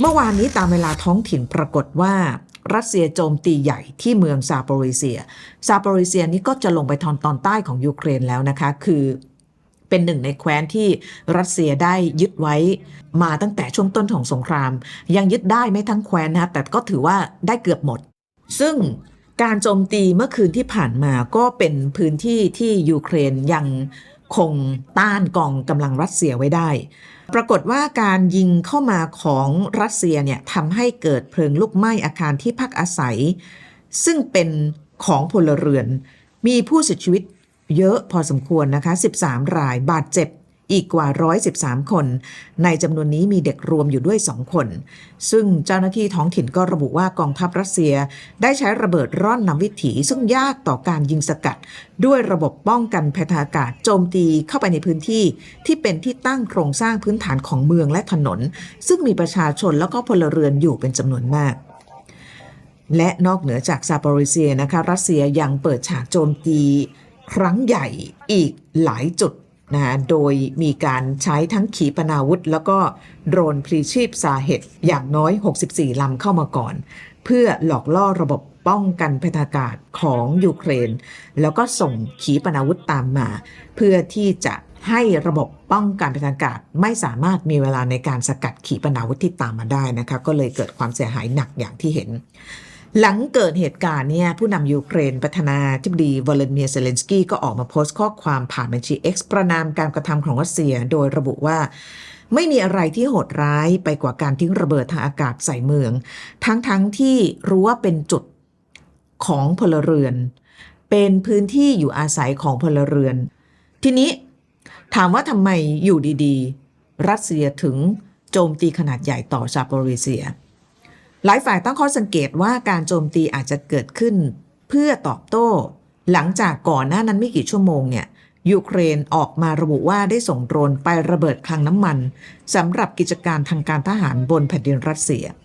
เมื่อวานนี้ตามเวลาท้องถิ่นปรากฏว่ารัสเซียโจมตีใหญ่ที่เมืองซาโปริเซีย ซาโปริเซียนี้ก็จะลงไปทอนตอนใต้ของยูเครนแล้วนะคะ คือเป็นหนึ่งในแคว้นที่รัสเซียได้ยึดไว้มาตั้งแต่ช่วงต้นของสงคราม ยังยึดได้ไม่ทั้งแคว้นนะแต่ก็ถือว่าได้เกือบหมด ซึ่งการโจมตีเมื่อคืนที่ผ่านมาก็เป็นพื้นที่ที่ยูเครนยัง คงต้านกองกำลังรัสเซียไว้ได้ ปรากฏว่าการยิงเข้ามาของรัสเซียเนี่ยทำให้เกิดเพลิงลุกไหม้อาคารที่พักอาศัย ซึ่งเป็นของพลเรือน มีผู้เสียชีวิตเยอะพอสมควรนะคะ 13 รายบาดเจ็บ อีกกว่า 113 คน ในจำนวนนี้มีเด็กรวมอยู่ด้วย 2 คน ซึ่งเจ้าหน้าที่ท้องถิ่นก็ระบุว่ากองทัพรัสเซีย ได้ใช้ระเบิดร่อนนำวิถี ซึ่งยากต่อการยิงสกัด ด้วยระบบป้องกันภัยทางอากาศโจมตีเข้าไปในพื้นที่ ที่เป็นที่ตั้งโครงสร้างพื้นฐานของเมืองและถนน ซึ่งมีประชาชนแล้วก็พลเรือนอยู่เป็นจำนวนมากและนอกเหนือจากซาป o ริเซียนะคะ รัสเซียยังเปิดฉากโจมตี ครั้งใหญ่อีกหลายจุด นะโดยมีการใช้ทั้งขีปนาวุธ แล้วก็โดรนพลีชีพสาเหตุอย่างน้อย 64 ลำเข้ามาก่อน เพื่อหลอกล่อระบบป้องกันภัยทางอากาศของยูเครน แล้วก็ส่งขีปนาวุธตามมา เพื่อที่จะให้ระบบป้องกันภัยทางอากาศไม่สามารถมีเวลาในการสกัดขีปนาวุธที่ตามมาได้นะคะก็เลยเกิดความเสียหายหนักอย่างที่เห็น หลังเกิดเหตุการณ์เนี่ยผู้นำยูเครนประธานาธิบดีวลาดิเมียร์เซเลนสกี้ก็ออกมาโพสต์ข้อความผ่านบัญชี X ประนามการกระทำของรัสเซีย โดยระบุว่าไม่มีอะไรที่โหดร้ายไปกว่าการทิ้งระเบิดทางอากาศใส่เมือง ทั้งๆทที่รู้ว่าเป็นจุดของพลเรือน เป็นพื้นที่อยู่อาศัยของพลเรือน ทีนี้ถามว่าทำไมอยู่ดีๆ รัสเซียถึงโจมตีขนาดใหญ่ต่อซาโปริเซีย หลายฝ่ายตั้งข้อสังเกตว่าการโจมตีอาจจะเกิดขึ้น เพื่อตอบโต้ หลังจากก่อนหน้านั้นไม่กี่ชั่วโมงเนี่ยยูเครนออกมาระบุว่าได้ส่งโดรนไประเบิดคลังน้ำมันสำหรับกิจการทางการทหารบนแผ่นดินรัสเซีย